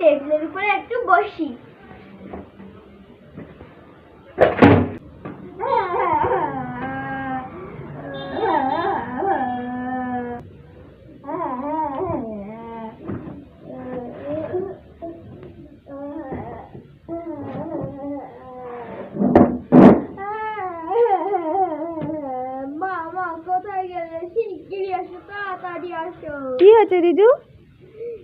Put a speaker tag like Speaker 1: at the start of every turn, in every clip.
Speaker 1: টেবিলের উপরে একটু বসি।
Speaker 2: কি হয়েছে রিজু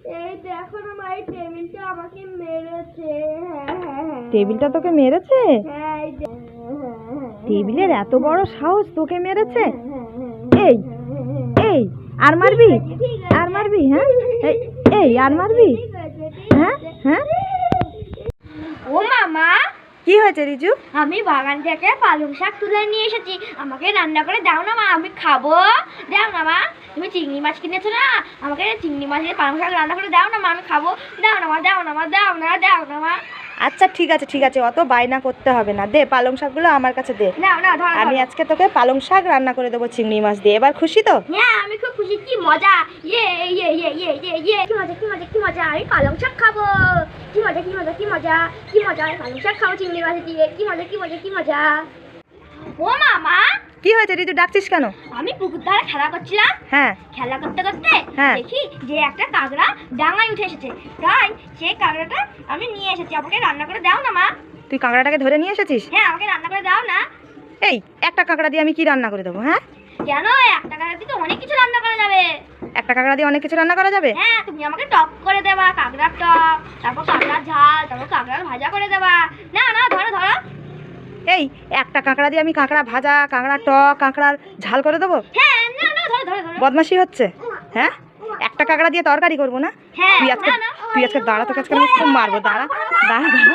Speaker 1: এই দেখো না মা এই টেবিলটা আমাকে মেরেছে। হ্যাঁ হ্যাঁ হ্যাঁ
Speaker 2: টেবিলটা তোকে মেরেছে? টেবিলের এত বড় সাহস তোকে মেরেছে? এই এই আর মারবি? আর মারবি হ্যাঁ? এই আর মারবি? হ্যাঁ হ্যাঁ? কি হয়েছে রিজু?
Speaker 1: আমি বাগান থেকে পালং শাক তুলে নিয়ে এসেছি। আমাকে রান্না করে দাও না মা আমি খাব। দাও না মা তুমি চিংড়ি মাছ কিনেছো না? আমাকে চিংড়ি মাছ দিয়ে পালং শাক রান্না করে দাও না মা আমি খাব। দাও না মা দাও না মা দাও না দাও না মা।
Speaker 2: আচ্ছা ঠিক আছে ঠিক আছে অত বায়না করতে হবে না। দে পালং শাকগুলো আমার কাছে দে।
Speaker 1: দাও না ধরো
Speaker 2: আমি আজকে তোকে পালং শাক রান্না করে দেবো চিংড়ি মাছ দিয়ে। এবার খুশি তো?
Speaker 1: হ্যাঁ আমি খুব খুশি। কি মজা! ইয়ে ইয়ে ইয়ে ইয়ে ইয়ে ইয়ে কি মজা কি মজা কি মজা! আমি পালং শাক খাব। কি মজা কি মজা কি মজা কি মজা? আমি পালং শাক খাব চিংড়ি মাছ দিয়ে। কি মজা কি মজা কি মজা? ও মামা!
Speaker 2: কি হয়েছে রিজু ডাকছিস কেন?
Speaker 1: আমি পুকুর ধারে খেলা করছিলাম।
Speaker 2: হ্যাঁ।
Speaker 1: খেলা করতে করতে
Speaker 2: হ্যাঁ।
Speaker 1: দেখি যে একটা কাঁকড়া ডাঙায় উঠে এসেছে। তাই সেই কাঁকড়াটা আমি নিয়ে এসেছি। আমাকে রান্না করে দাও না মা।
Speaker 2: তুই কাঁকড়াটাকে ধরে নিয়ে এসেছিস?
Speaker 1: হ্যাঁ আমাকে রান্না করে দাও না।
Speaker 2: এই একটা কাঁকড়া দিয়ে আমি কি রান্না করে দেবো হ্যাঁ?
Speaker 1: কেন? একটা কাঁকড়া দিয়ে তো অনেক কিছু রান্না করা যাবে।
Speaker 2: একটা কাঁকড়া দিয়ে অনেক কিছু রান্না করা যাবে?
Speaker 1: হ্যাঁ তুমি আমাকে টক করে দেবা কাঁকড়ার টক তারপর কাঁকড়ার ঝাল তারপর কাঁকড়ার ভাজা করে দেবা। না না ধরো ধরো।
Speaker 2: এই একটা কাঁকড়া দিয়ে আমি কাঁকড়া ভাজা কাঁকড়া টক কাঁকড়ার ঝাল করে দেবো?
Speaker 1: হ্যাঁ না না ধরো ধরো ধরো।
Speaker 2: বদমাশি হচ্ছে? হ্যাঁ? একটা কাঁকড়া দিয়ে তরকারি করব না?
Speaker 1: হ্যাঁ
Speaker 2: তুই আজকে তুই আজকে দাঁড়া তোকে আজকে আমি খুব মারবো। দাঁড়া দাঁড়া দাঁড়া।